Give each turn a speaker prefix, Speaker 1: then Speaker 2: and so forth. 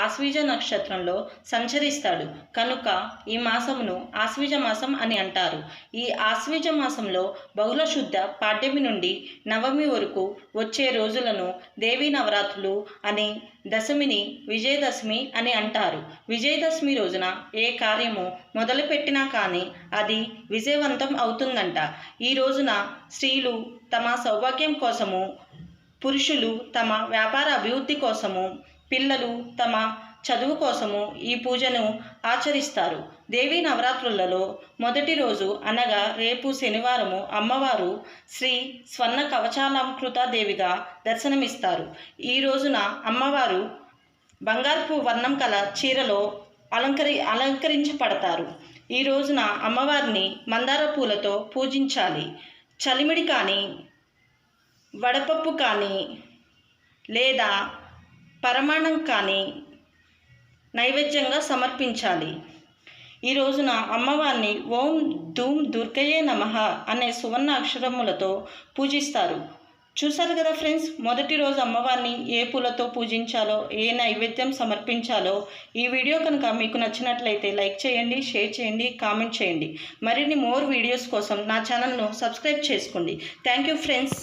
Speaker 1: ఆశ్వీజ నక్షత్రంలో సంచరిస్తాడు. కనుక ఈ మాసమును ఆశ్వీజ మాసం అని అంటారు. ఈ ఆశ్వీజ మాసంలో బహుళ శుద్ధ పాడ్యమి నుండి నవమి వరకు వచ్చే రోజులను దేవీ నవరాత్రులు అని దశమిని విజయదశమి అని అంటారు. విజయదశమి రోజున ఏ కార్యము మొదలుపెట్టినా కానీ అది విజయవంతం అవుతుందంట. ఈ రోజున స్త్రీలు తమ సౌభాగ్యం కోసము పురుషులు తమ వ్యాపార అభివృద్ధి కోసము పిల్లలు తమ చదువు కోసము ఈ పూజను ఆచరిస్తారు. దేవీ నవరాత్రులలో మొదటి రోజు అనగా రేపు శనివారము అమ్మవారు శ్రీ స్వర్ణ కవచాలంకృత దేవిగా దర్శనమిస్తారు. ఈ రోజున అమ్మవారు బంగారపు వర్ణం కల చీరలో అలంకరి అలంకరించబడతారు. ఈ రోజున అమ్మవారిని మందార పూలతో పూజించాలి. చలిమిడి కానీ వడపప్పు కానీ లేదా పరమాణం కానీ నైవేద్యంగా సమర్పించాలి. ఈ రోజున అమ్మవారిని ఓం ధూమ్ దుర్గయే నమః అనే సువర్ణ అక్షరములతో పూజిస్తారు. చూశారు కదా ఫ్రెండ్స్ మొదటి రోజు అమ్మవారిని ఏ పూలతో పూజించాలో ఏ నైవేద్యం సమర్పించాలో ఈ వీడియో కనుక మీకు నచ్చినట్లయితే లైక్ చేయండి షేర్ చేయండి కామెంట్ చేయండి. మరిన్ని మోర్ వీడియోస్ కోసం నా ఛానల్ను సబ్స్క్రైబ్ చేసుకోండి. Thank you friends.